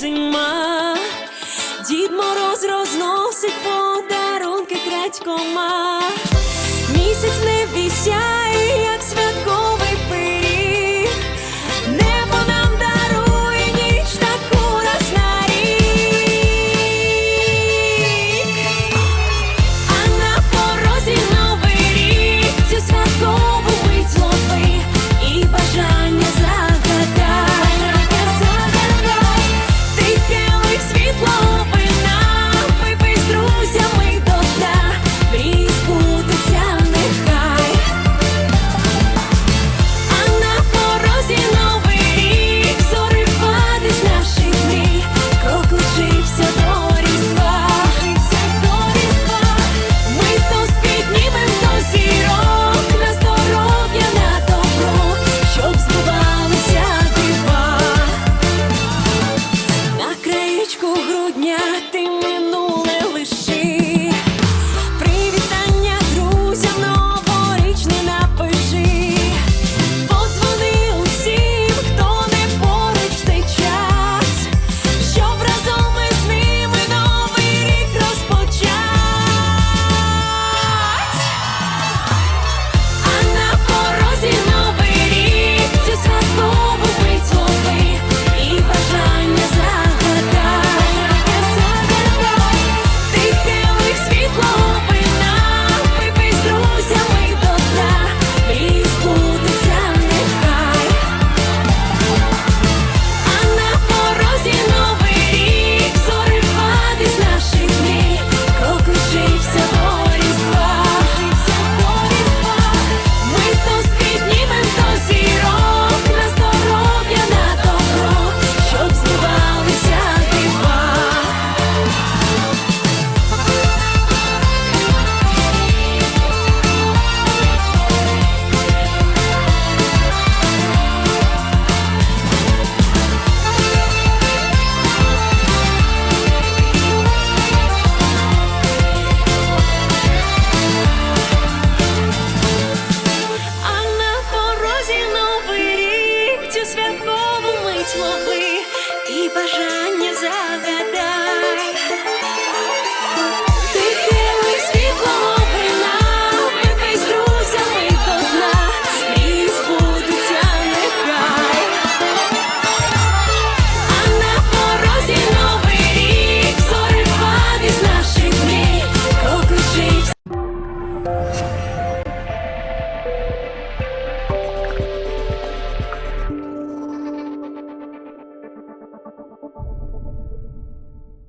зима, дід мороз розносить подарунки крадькома. Місяць не бажання загадай.